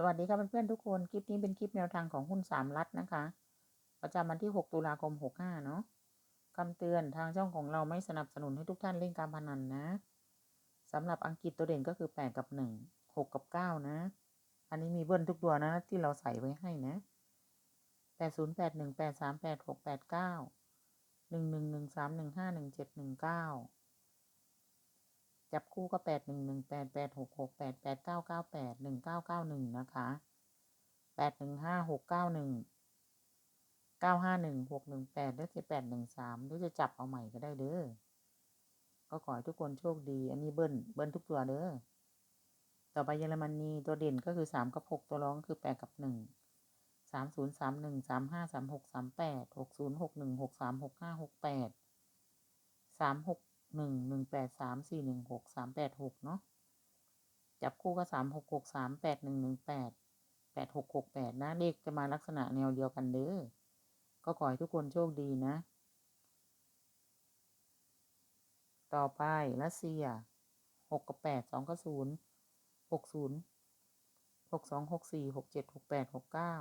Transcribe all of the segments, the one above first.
สวัสดีครับเพื่อนๆทุกคน คลิปนี้เป็นคลิปแนวทางของหุ้นสามรัฐนะคะ ประจำวันที่ 6 ตุลาคม 65 เนาะคำเตือนทางช่องของเราไม่สนับสนุนให้ทุกท่านเล่นการพนันนะสำหรับอังกฤษตัวเด่นก็คือ 8 กับ 1 6 กับ 9 นะ อันนี้มีเบิ้ลทุกตัวนะ ที่เราใส่ไว้ให้นะ 80 81 83 86 89 11 13 15 17 19 จับคู่ก็แปดหนึ่งหนึ่งแปดแปดหกหกแปดแปดเก้าเก้าแปดหนึ่งเก้าเก้าหนึ่งนะคะแปดหนึ่งห้าหกเก้าหนึ่งเก้าห้าหนึ่งหกหนึ่งแปดหรือจะแปดหนึ่งสามหรือจะจับเอาใหม่ก็ได้เด้อ ก็ขอให้ทุกคนโชคดี อันนี้เบิ้ลเบิ้ลทุกตัวเด้อ ต่อไปเยอรมนีตัวเด่นก็คือสามกับหกตัวร้องคือแปดกับหนึ่งสามศูนย์สามหนึ่งสามห้าสามหกสามแปดหกศูนย์หกหนึ่งหกสามหกห้าหกแปดสามหก หนึ่งหนึ่งแปดสามสี่หนึ่งหกสามแปดหกเนาะจับคู่ก็สามหกหกสามแปดหนึ่งหนึ่งแปดแปดหกหกแปดนะเลขจะมาลักษณะแนวเดียวกันเด้อก็ขอให้ทุกคนโชคดีนะ ต่อไปรัสเซียหกกับแปดสองกับศูนย์หกศูนย์หกสองหกสี่หกเจ็ดหกแปดหกเก้า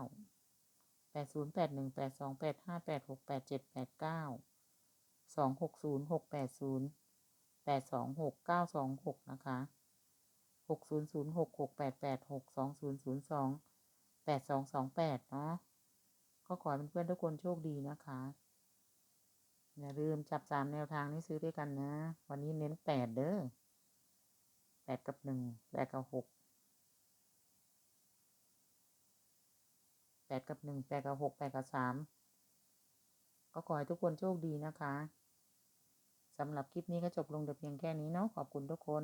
แปดศูนย์แปดหนึ่งแปดสองแปดห้าแปดหกแปดเจ็ดแปดเก้าสองหกศูนย์หกแปดศูนย์ แปดสองหกเก้าสองหกนะคะหกศูนย์ศูนย์หกหกแปดแปดหกสองศูนย์ศูนย์สองแปดสองสองแปดเนาะก็ขอให้เพื่อนๆทุกคนโชคดีนะคะ อย่าลืมจับสามแนวทางนี้ซื้อด้วยกันนะ วันนี้เน้นแปดเด้อแปดกับหนึ่งแปดกับหกแปดกับหนึ่งแปดกับหกแปดกับสามก็ขอให้ทุกคนโชคดีนะคะ สำหรับคลิปนี้ก็จบลงแต่เพียงแค่นี้เนาะขอบคุณทุกคน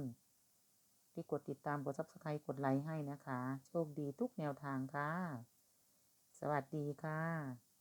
ที่กดติดตามกดซับสไครต์กดไลค์ให้นะคะ โชคดีทุกแนวทางค่ะ สวัสดีค่ะ